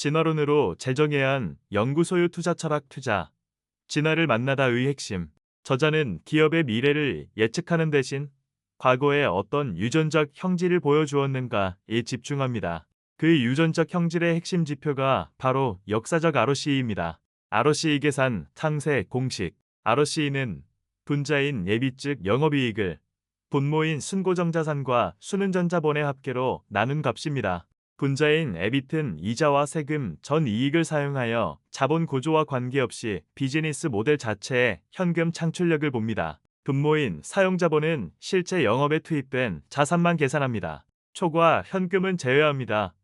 진화론으로 제정해야 한 연구소유 투자 철학 투자. 진화를 만나다의 핵심. 저자는 기업의 미래를 예측하는 대신 과거에 어떤 유전적 형질을 보여주었는가에 집중합니다. 그 유전적 형질의 핵심 지표가 바로 역사적 ROCE입니다. ROCE 계산 탕세 공식. ROCE는 분자인 예비 즉 영업이익을 분모인 순고정자산과 순은전자본의 합계로 나눈 값입니다. 분자인 에비튼 이자와 세금 전 이익을 사용하여 자본 구조와 관계없이 비즈니스 모델 자체의 현금 창출력을 봅니다. 분모인 사용자본은 실제 영업에 투입된 자산만 계산합니다. 초과 현금은 제외합니다.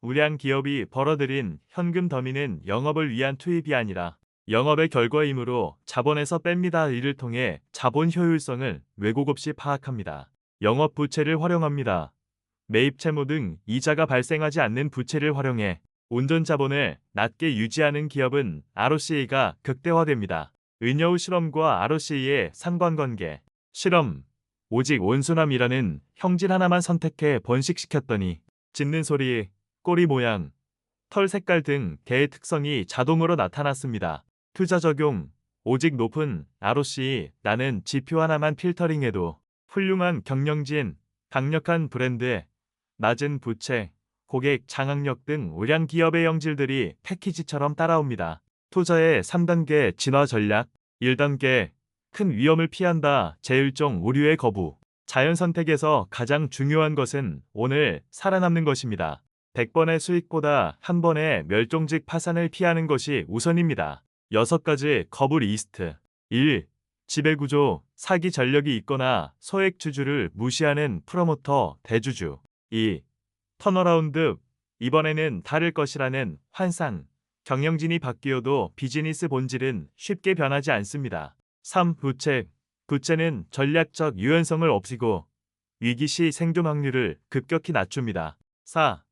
우량 기업이 벌어들인 현금 더미는 영업을 위한 투입이 아니라 영업의 결과이므로 자본에서 뺍니다. 이를 통해 자본 효율성을 왜곡 없이 파악합니다. 영업 부채를 활용합니다. 매입 채무 등 이자가 발생하지 않는 부채를 활용해 온전 자본을 낮게 유지하는 기업은 ROCE가 극대화됩니다. 은여우 실험과 ROCE의 상관관계. 실험. 오직 온순함이라는 형질 하나만 선택해 번식시켰더니 짖는 소리, 꼬리 모양, 털 색깔 등 개의 특성이 자동으로 나타났습니다. 투자 적용. 오직 높은 ROCE 나는 지표 하나만 필터링해도 훌륭한 경영진, 강력한 브랜드, 낮은 부채, 고객 장악력 등 우량 기업의 영질들이 패키지처럼 따라옵니다. 투자의 3단계 진화 전략 1단계 큰 위험을 피한다. 제1종 오류의 거부. 자연 선택에서 가장 중요한 것은 오늘 살아남는 것입니다. 100번의 수익보다 한 번의 멸종직 파산을 피하는 것이 우선입니다. 6가지 거부 리스트 1. 지배구조, 사기 전력이 있거나 소액 주주를 무시하는 프로모터, 대주주 2. 턴어라운드 이번에는 다를 것이라는 환상 경영진이 바뀌어도 비즈니스 본질은 쉽게 변하지 않습니다. 3. 부채 부채는 전략적 유연성을 없이고 위기 시 생존 확률을 급격히 낮춥니다. 4.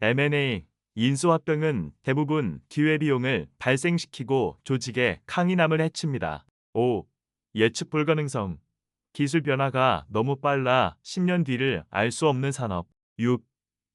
M&A 인수합병은 대부분 기회비용을 발생시키고 조직의 강인함을 해칩니다. 5. 예측 불가능성 기술 변화가 너무 빨라 10년 뒤를 알 수 없는 산업. 6.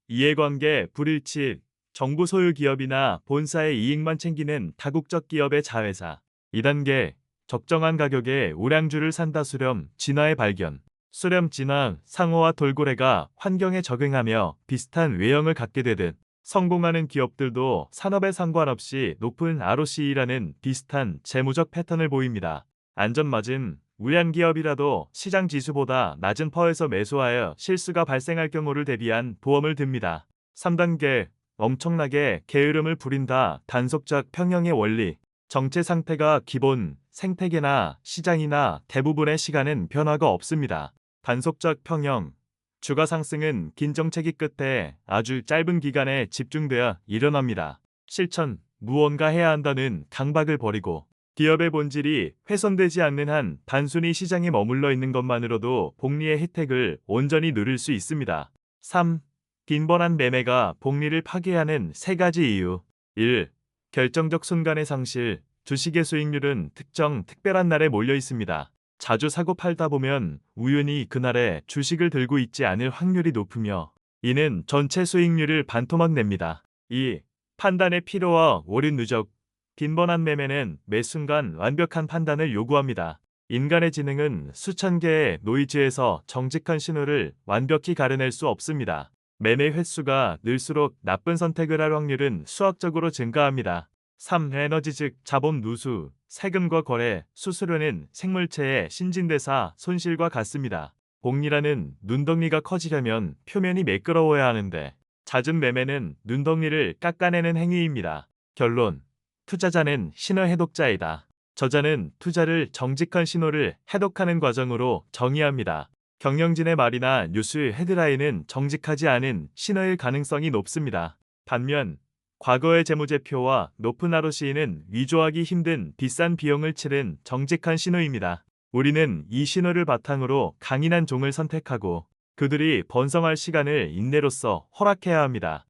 이해관계 불일치 정부 소유 기업이나 본사의 이익만 챙기는 다국적 기업의 자회사. 2단계 적정한 가격에 우량주를 산다 수렴 진화의 발견. 수렴 진화 상호와 돌고래가 환경에 적응하며 비슷한 외형을 갖게 되듯 성공하는 기업들도 산업에 상관없이 높은 ROCE라는 비슷한 재무적 패턴을 보입니다. 안전맞은 우량 기업이라도 시장 지수보다 낮은 퍼에서 매수하여 실수가 발생할 경우를 대비한 보험을 듭니다. 3단계 엄청나게 게으름을 부린다 단속적 평형의 원리 정체 상태가 기본 생태계나 시장이나 대부분의 시간은 변화가 없습니다. 단속적 평형 주가 상승은 긴 정체기 끝에 아주 짧은 기간에 집중되어 일어납니다. 실천 무언가 해야 한다는 강박을 버리고 기업의 본질이 훼손되지 않는 한 단순히 시장에 머물러 있는 것만으로도 복리의 혜택을 온전히 누릴 수 있습니다. 3. 빈번한 매매가 복리를 파괴하는 세 가지 이유. 1. 결정적 순간의 상실. 주식의 수익률은 특정 특별한 날에 몰려 있습니다. 자주 사고 팔다 보면 우연히 그날에 주식을 들고 있지 않을 확률이 높으며 이는 전체 수익률을 반토막 냅니다. 2. 판단의 피로와 오류 누적. 빈번한 매매는 매 순간 완벽한 판단을 요구합니다. 인간의 지능은 수천 개의 노이즈에서 정직한 신호를 완벽히 가려낼 수 없습니다. 매매 횟수가 늘수록 나쁜 선택을 할 확률은 수학적으로 증가합니다. 3. 에너지 즉 자본 누수, 세금과 거래, 수수료는 생물체의 신진대사 손실과 같습니다. 복리라는 눈덩이가 커지려면 표면이 매끄러워야 하는데 잦은 매매는 눈덩이를 깎아내는 행위입니다. 결론 투자자는 신호 해독자이다. 저자는 투자를 정직한 신호를 해독하는 과정으로 정의합니다. 경영진의 말이나 뉴스 헤드라인은 정직하지 않은 신호일 가능성이 높습니다. 반면 과거의 재무제표와 높은 ROC는 위조하기 힘든 비싼 비용을 치른 정직한 신호입니다. 우리는 이 신호를 바탕으로 강인한 종을 선택하고 그들이 번성할 시간을 인내로서 허락해야 합니다.